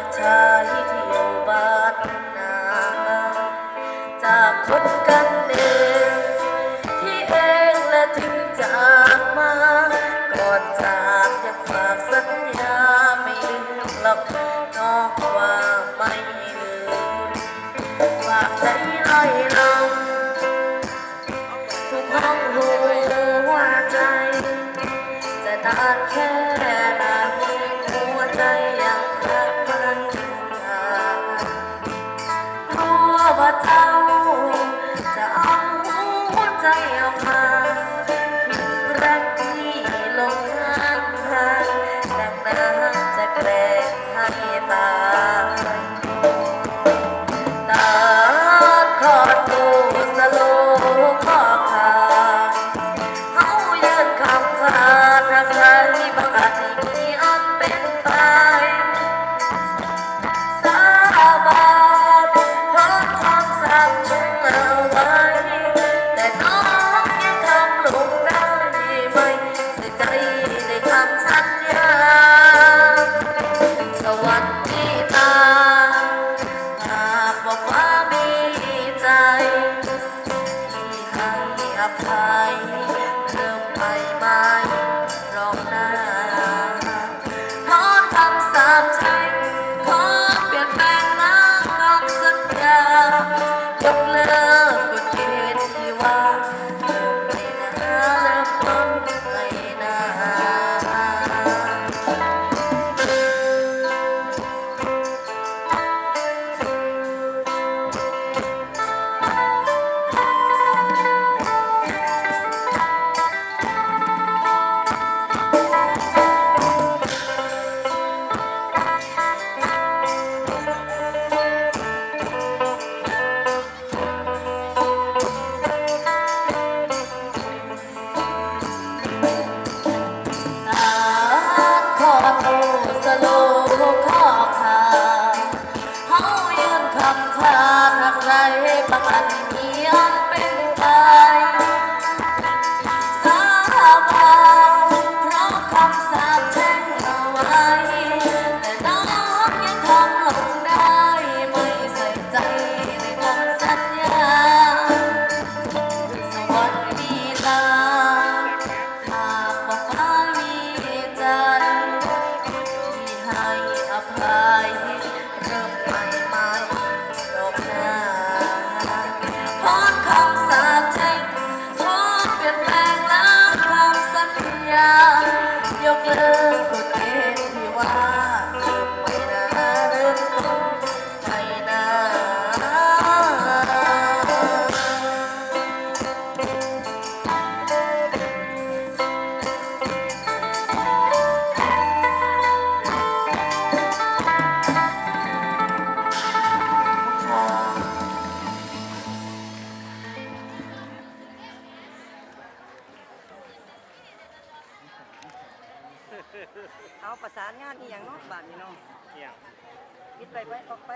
จากชายเที่ยวบ้านนาจากคนกันเองที่เองและทิ้งจากมาก่อนจากจะฝากสัญญาไม่ลืมหรอกนอกว่าไม่ลืมฝากใจลอยลำทุกห้องหัวใจจะนานแค่ ภัยเธอไปไหมายกเลิก เอาประสานงานนี่อย่างเนาะบาดนี่เนาะเนี่ย ปิดไปไปออกไป